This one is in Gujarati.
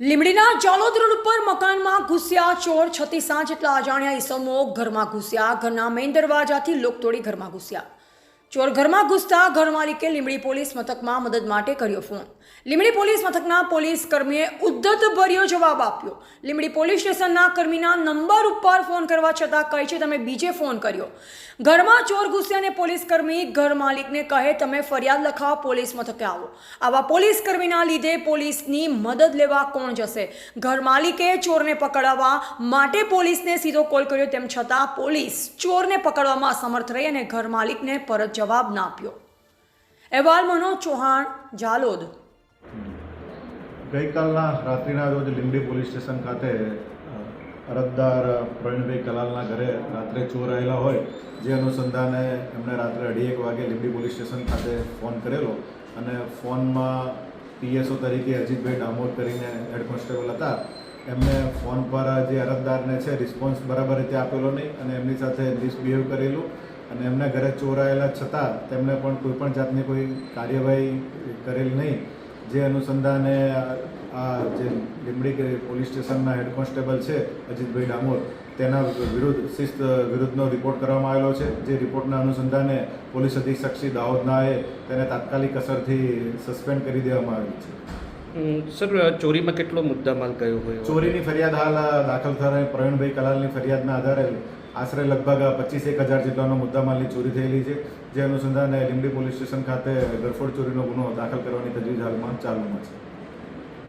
લીમડીના જાલોદ રોડ ઉપર મકાનમાં ઘૂસ્યા ચોર છત્રીસ જેટલા અજાણ્યા ઈસમો ઘરમાં ઘૂસ્યા. ઘરના મેઇન દરવાજાથી લોક તોડી ઘરમાં ઘૂસ્યા. ચોર ઘરમાં ઘૂસતા ઘર માલિકે લીમડી પોલીસ મથકમાં મદદ માટે કર્યો ફોન. લીમડી પોલીસ મથકના પોલીસ કર્મીએ ઉદ્ધત ભર્યો જવાબ આપ્યો. લીમડી પોલીસ સ્ટેશનના કર્મીના નંબર ઉપર ફોન કરવા છતાં કહે છે, તમે બીજે ફોન કર્યો. ઘરમાં ચોર ઘૂસ્યા અને પોલીસ કર્મી ઘર માલિકને કહે, તમે ફરિયાદ લખાવો, પોલીસ મથકે આવો. આવા પોલીસ કર્મીના લીધે પોલીસની મદદ લેવા કોણ જશે? ઘર માલિકે ચોરને પકડાવવા માટે પોલીસને સીધો કોલ કર્યો, તેમ છતાં પોલીસ ચોરને પકડવામાં અસમર્થ રહી અને ઘર માલિકને પરત જવાબ ના આપ્યો. અહેવાલ મનોજ ચૌહાણ, જાલોદ. ગઈકાલના રાત્રિના રોજ લીંબડી પોલીસ સ્ટેશન ખાતે અરજદાર પ્રવીણભાઈ કલાલના ઘરે રાત્રે ચોર આવેલા હોય, જે અનુસંધાને એમણે રાત્રે અઢી એક વાગે લીંબડી પોલીસ સ્ટેશન ખાતે ફોન કરેલો અને ફોનમાં પીએસઓ તરીકે અજીતભાઈ ડામોર કરીને હેડ કોન્સ્ટેબલ હતા. એમને ફોન પર જે અરજદારને છે, રિસ્પોન્સ બરાબર રીતે આપેલો નહીં અને એમની સાથે મિસબિહેવ કરેલું. અને એમના ઘરે ચોરાયેલા છતાં તેમણે પણ કોઈ પણ જાતની કોઈ કાર્યવાહી કરેલ નહીં. જે અનુસંધાને આ- જે લીંબડી પોલીસ સ્ટેશનના હેડ કોન્સ્ટેબલ છે અજીતભાઈ ડામોર તેના વિરુદ્ધ શિસ્ત વિરુદ્ધનો રિપોર્ટ કરવામાં આવેલો છે. જે રિપોર્ટના અનુસંધાને પોલીસ અધિક્ષક શ્રી દાહોદનાએ તેને તાત્કાલિક અસરથી સસ્પેન્ડ કરી દેવામાં આવી છે. સર ચોરીમાં કેટલો મુદ્દામાલ કયો હોય? ચોરીની ફરિયાદ હાલ દાખલ થયેલ પ્રવીણભાઈ કલાલની ફરિયાદના આધારે આશરે લગભગ પચીસ એક હજાર જેટલાનો મુદ્દામાલની ચોરી થયેલી છે. જે અનુસંધાને લીંબડી પોલીસ સ્ટેશન ખાતે ગરફોડ ચોરીનો ગુનો દાખલ કરવાની તજવીજ હાલમાં ચાલુમાં છે.